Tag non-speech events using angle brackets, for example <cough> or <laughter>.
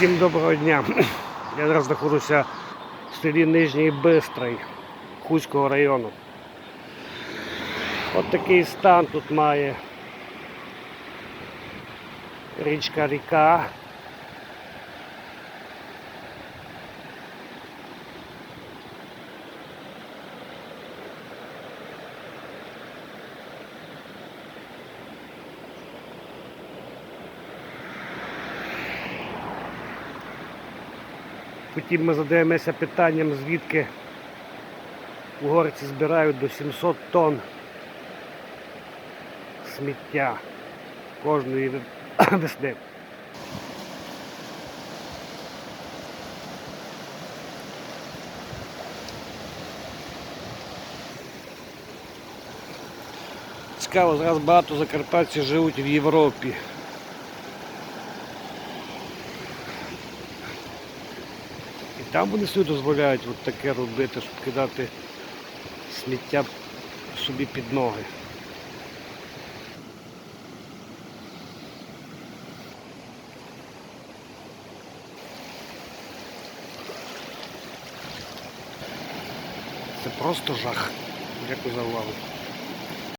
Всім доброго дня. <clears throat> Я зараз знаходжуся в селі Нижній Бистрий Хуського району. От такий стан тут має річка ріка. Потім ми задаємося питанням, звідки угорці збирають до 700 тонн сміття кожної <coughs> весни. Цікаво, зараз багато закарпатців живуть в Європі. Там вони собі дозволяють от таке робити, щоб кидати сміття собі під ноги. Це просто жах. Дякую за увагу.